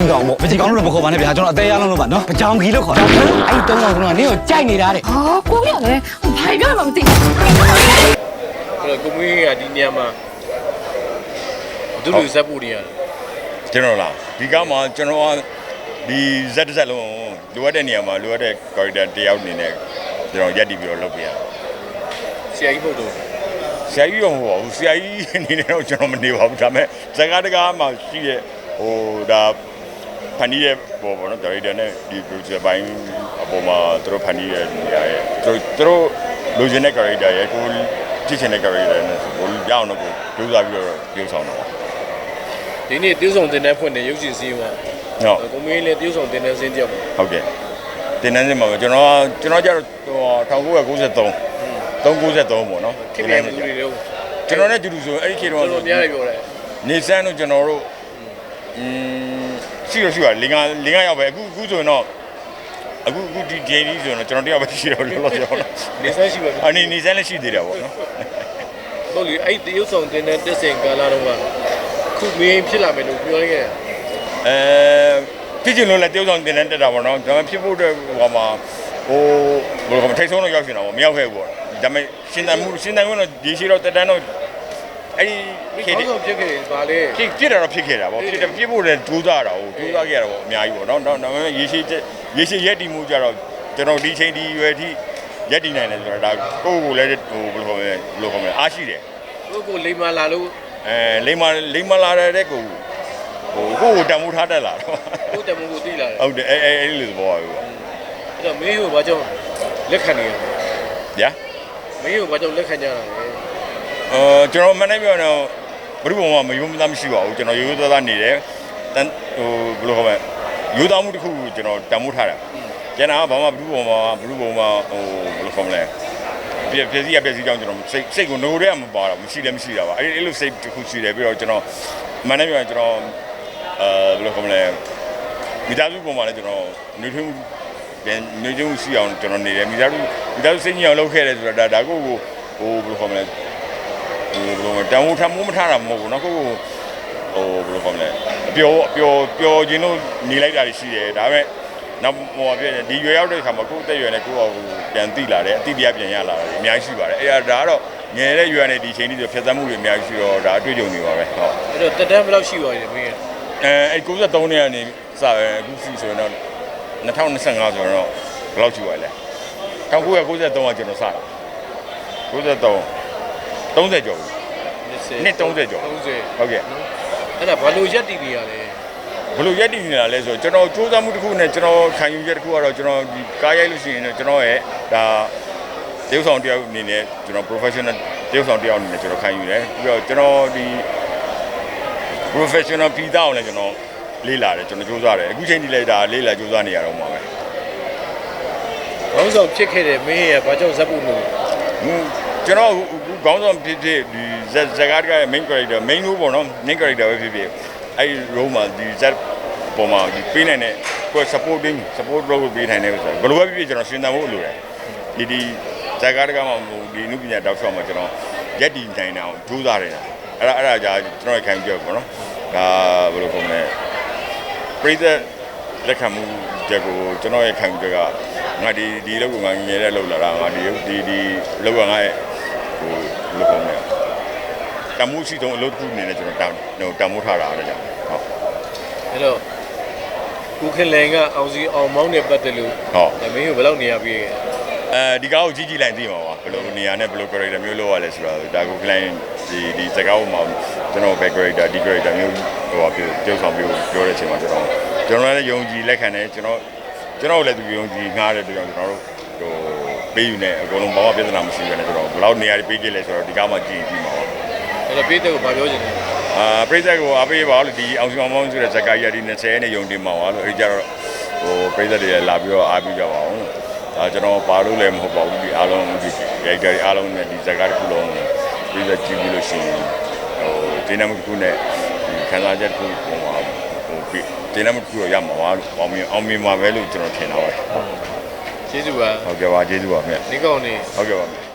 ကောင်ပေါ့ပကြီးကောင်လို့တော့မခေါ်ပါနဲ့ဗျာကျွန်တော်အသေးရအောင်လို့ပါနော်ပကြောင်ခီလို့ခေါ်တာအဲ့တုံးကောင်ကနင်းကိုကြိုက်နေတာတဲ့ဟာကိုရလည်းဘာပြောမှမသိဘူးအဲ့တော့ကိုမွေးကဒီနေရာမှာဘယ်သူလူဇက်ပူနေရလဲကျွန်တော်လားဒီကားမှာကျွန်တော်ကဒီဇက်တစ်ဇက်လုံးလိုအပ်တဲ့နေရာမှာလိုအပ်တဲ့ character တယောက်အနေနဲ့ကျွန်တော်ရက်တည်ပြီးတော့လုပ်ပြရဆရာကြီးဖို့တော့ဆရာကြီးရောမဟုတ်ဘူးဆရာကြီးအနေနဲ့တော့ကျွန်တော်မနေပါဘူးဒါပေမဲ့ဇက်ကားတကားမှာရှိရဲ့ဟိုဒါ ဖန်တီးရဲ့ပေါ်ပေါ့နော် character နဲ့ဒီ producer ဘိုင်းအပေါ်မှာသူတို့ဖန်တီးရဲ့နေရာရဲ့သူတို့သူတို့လိုချင်တဲ့ character ရဲ့ကိုကြည့်ချင်တဲ့ character နဲ့ဟိုရအောင်တော့ကိုကြိုးစားပြီးတော့ပြုဆောင်တော့ဒီနေ့ tiêu ဆောင်တင်တဲ့ဖွင့်တဲ့ရုပ်ရှင်စည်းဝါဟုတ်ကိုမွေးလည်း tiêu ဆောင်တင်တဲ့စင်းတယောက်ပါဟုတ်ကဲ့တင်တန်းစင်မှာပဲကျွန်တော်ကကျွန်တော်ကျတော့1993 393ပေါ့နော်ခင်ဗျားဘယ်သူတွေလဲကျွန်တော်နဲ့တူတူဆိုအဲ့ဒီခေတ်တော်တော့တော်များတယ်ပြောတယ်နေဆန်းတို့ကျွန်တော်တို့อืม ရှိရရှိရလင်္ကာလင်္ကာရောက်ပဲအခုအခုဆိုရင်တော့အခုအခုဒီဒီဒီဆိုရင်တော့ကျွန်တော်တယောက်ပဲရှိတော့လို့လို့ပြောတော့နေဆန်းရှိပါအနေနေဆန်းလည်းရှိသေးတယ်ပေါ့နော်တော့လေအဲ့ဒီရုပ်ဆောင်တင်တဲ့တက်စင်ကာလာတော့ကခုမင်းဖြစ်လာမယ်လို့ပြောခဲ့တယ်အဲဖြစ်ချင်လို့လည်းတယောက်ဆောင်တင်တန်းတက်တာပေါ့နော်ဒါပေမဲ့ဖြစ်ဖို့အတွက်ဟိုမှာဟိုဘယ်လိုခေါ်မလဲထိတ်ဆုံးတော့ရောက်ရှင်တာပေါ့မရောက်ခဲ့ဘူးပေါ့ဒါပေမဲ့ရှင်းတန်မှုရှင်းတန်မှုတော့ဒီရှိတော့တက်တန်းတော့ အဲ့ဒီဒီခေတ်ကောင်းဆောင်ဖြစ်ခဲ့တယ်ဗာလေဖြစ်ဖြစ်တာတော့ဖြစ်ခဲ့တာပေါ့ဖြစ်တယ်ဖြစ်ဖို့လည်းကြိုးစားတာဟုတ်ကြိုးစားခဲ့ရတာပေါ့အများကြီးပေါ့နော်တော့ဒါပေမဲ့ရေရှည်ချက်ရေရှည်ရက်တည်မှုကြတော့ကျွန်တော်ဒီချိန်ဒီရွယ်ထိရက်တည်နိုင်တယ်ဆိုတော့ဒါကိုယ့်ကိုယ်လည်းဟိုဘယ်လိုခေါ်မလဲဘယ်လိုခေါ်မလဲအားရှိတယ်ကိုကိုလိမ္မာလာလို့အဲလိမ္မာလိမ္မာလာတဲ့ကိုဟိုကိုယ့်ကိုတန်ဖိုးထားတတ်လာတော့ကိုတမှုကိုသိလာတယ်ဟုတ်တယ်အဲအဲအဲ့လိုသဘောပါပဲပေါ့အဲ့တော့မင်းကိုဘာကြောင့်လက်ခံနေရလဲဗျာမင်းကိုဘာကြောင့်လက်ခံကြတာလဲ အော်ကျွန်တော်မနေ့ပြောတော့ဘယ်သူမှမယုံမသားမရှိပါဘူးကျွန်တော်ရိုးရိုးသားသားနေတယ်တန်ဟိုဘယ်လိုခေါ်မလဲရိုးသားမှုတစ်ခုကိုကျွန်တော်တန်ဖိုးထားတာကျန်တာကဘာမှဘလူးပုံမှာဘလူးပုံမှာဟိုဘယ်လိုခေါ်မလဲပြည့်ပြည့်စည်ရပြည့်စည်ကြောင်းကျွန်တော်စိတ်စိတ်ကိုနိုးရဲမပါတော့မရှိလည်းမရှိတာပါအဲ့အဲ့လိုစိတ်တစ်ခုရှိတယ်ပြီးတော့ကျွန်တော်မန်နေပြောကျွန်တော်အဲဘယ်လိုခေါ်မလဲမိသားစုပုံမှာလည်းကျွန်တော်နှွေးထွေးမှုပြန်နှွေးထွေးမှုရှိအောင်ကျွန်တော်နေတယ်မိသားစုမိသားစုစိတ်ညစ်အောင်လုပ်ခဲ့တယ်ဆိုတော့ဒါဒါကိုကိုဟိုဘယ်လိုခေါ်မလဲဟို ဘယ်လိုမလဲတန်ဖိုးထမိုးမထားတာမဟုတ်ဘူးเนาะကိုကိုဟိုဘယ်လိုခေါ်မလဲအပျော်အပျော်ပျော်ခြင်းလို့နေလိုက်တာရှိတယ်ဒါပေမဲ့ နောက်ဟိုပြည့်ဒီရွယ်ရောက်တဲ့ခါမှာကိုယ်တက်ရွယ်နဲ့ကိုယ်ကပြန်တိလာတယ်အတိတရားပြန်ရလာတယ်အများကြီးရှိပါတယ်အဲ့ဒါဒါကတော့ငယ်တဲ့ရွယ်နဲ့ဒီချိန်လေးဆိုဖြတ်သန်းမှုတွေအများကြီးရှိတော့ဒါအတွေ့အကြုံတွေပါပဲဟုတ် အဲ့တော့တက်တန်းဘယ်လောက်ရှိသွားလဲမင်းက အဲအဲ့93နှစ်ကနေစပဲအခုစီဆိုရင်တော့2025ဆိုရင်တော့ဘယ်လောက်ရှိပါလဲ1993ကကျွန်တော်စတာ93 30ကျော်ပြီ20နှစ်30ကျော်30ဟုတ်ကဲ့အဲ့ဒါဘာလို့ရက်တည်နေရလဲဘယ်လိုရက်တည်နေတာလဲဆိုတော့ကျွန်တော်စူးစမ်းမှုတစ်ခုနဲ့ကျွန်တော်ခံယူချက်တစ်ခုကတော့ကျွန်တော်ဒီကားရိုက်လို့ရှိရင်တော့ကျွန်တော်ရဲ့ဒါတရုပ်ဆောင်တယောက်အနေနဲ့ကျွန်တော် professional တရုပ်ဆောင်တယောက်အနေနဲ့ကျွန်တော်ခံယူတယ်ပြီးတော့ကျွန်တော်ဒီ professional ပြီးသားအောင်လည်းကျွန်တော်လေးလာတယ်ကျွန်တော်စူးစမ်းတယ်အခုချိန်ထိလည်းဒါလေးလာစူးစမ်းနေရတော့မှာပဲခေါင်းဆောင်ဖြစ်ခဲ့တဲ့မင်းရဲ့ဘာကြောင့်ဇက်ပူလို့ဟွန်း ကျွန်တော်အခုခေါင်းဆောင်ဖြစ်ဖြစ်ဒီဇက်ဇက်ကားက main character main role ပေါ့နော် main character ပဲဖြစ်ဖြစ်အဲ့ဒီ role မှာဒီဇက်ပေါ်မှာဒီပေးနိုင်တဲ့ကို supporting support role ကိုပေးနိုင်တယ်ဆိုတော့ဘယ်လိုပဲဖြစ်ဖြစ်ကျွန်တော်ရှင်းတမ်းဖို့လိုတယ်ဒီဒီဇက်ကားကမှမဟုတ်ဒီနုပညာတောက်လျှောက်မှာကျွန်တော်ရက်တည်နိုင်အောင်ကြိုးစားနေတာအဲ့ဒါအဲ့ဒါကြာကျွန်တော်ခံကြည့်ပေါ့နော်ဒါဘယ်လိုပုံလဲပရိသတ်လက်ခံမှုချက်ကိုကျွန်တော်ရဲ့ခံကြကငါဒီဒီလောက်ကိုငါငယ်တဲ့လောက်လာတာငါဒီဒီဒီလောက်ကငါရဲ့ ဟိုဘယ်လိုပုံလဲတမှုရှိဆုံးအလုပ်တစ်ခုအနေနဲ့ကျွန်တော်တမ်ဟိုတမ်မိုးထားတာအဲ့ဒါကြောင့်ဟုတ်အဲ့တော့ကိုခင်လန်ကအောင်စီအောင်မောင်းနဲ့ပတ်သက်လို့ဟုတ်မင်းကိုဘယ်လောက်နေရပြီလဲအဲဒီကားကိုကြီးကြီးလိုက်သိမှာပါဘယ်လိုနေရာနဲ့ဘယ်လို character မျိုးလောက်ရလဲဆိုတော့ဒါကို client ဒီဒီစကားပေါ်မှာကျွန်တော် back character ဒီ character မျိုးဟိုပါပြောကြောက်ဆောင်ပြောပြောတဲ့အချိန်မှာကျွန်တော်ကျွန်တော်လည်းယုံကြည်လက်ခံတယ်ကျွန်တော်ကျွန်တော်လည်းသူယုံကြည်ငှားတဲ့အတွက်ကျွန်တော်တို့ဟို ပေးယူနေအကုန်လုံးဘာမှပြဿနာမရှိဘဲနဲ့ကျွန်တော်ဘယ်လောက်နေရာပေးကြလဲဆိုတော့ဒီကားမှာကြည့်ကြည့်မှာပါအဲ့တော့ပြည်သက်ကိုဘာပြောချင်လဲအာပြိဿကိုအားပေးပါလို့ဒီအောင်စီအောင်မောင်းဆိုတဲ့ဇာတ်ကားရဒီ20နဲ့ယုံတင်မှာပါလို့အဲဒီကြတော့ဟိုပြိဿတွေလာပြီးတော့အားပေးကြပါအောင်လို့ဒါကျွန်တော်ပါလို့လည်းမဟုတ်ပါဘူးဒီအားလုံးဒီရိုက်တာအားလုံးနဲ့ဒီဇာတ်ကားတစ်ခုလုံးပြိဿကြည့်ပြီးလို့ရှိရင်ဟိုဒီနမတစ်ခုနဲ့ဒီခန်းစားချက်တစ်ခုပုံမှာဟိုဒီနမတစ်ခုတော့ရမှာပါလို့အောင်မြင်အောင်မြင်မှာပဲလို့ကျွန်တော်ထင်တာပါ ကျေးဇူးပါဟုတ်ကဲ့ပါကျေးဇူးပါခင်ဗျဒီကောင်နေဟုတ်ကဲ့ပါ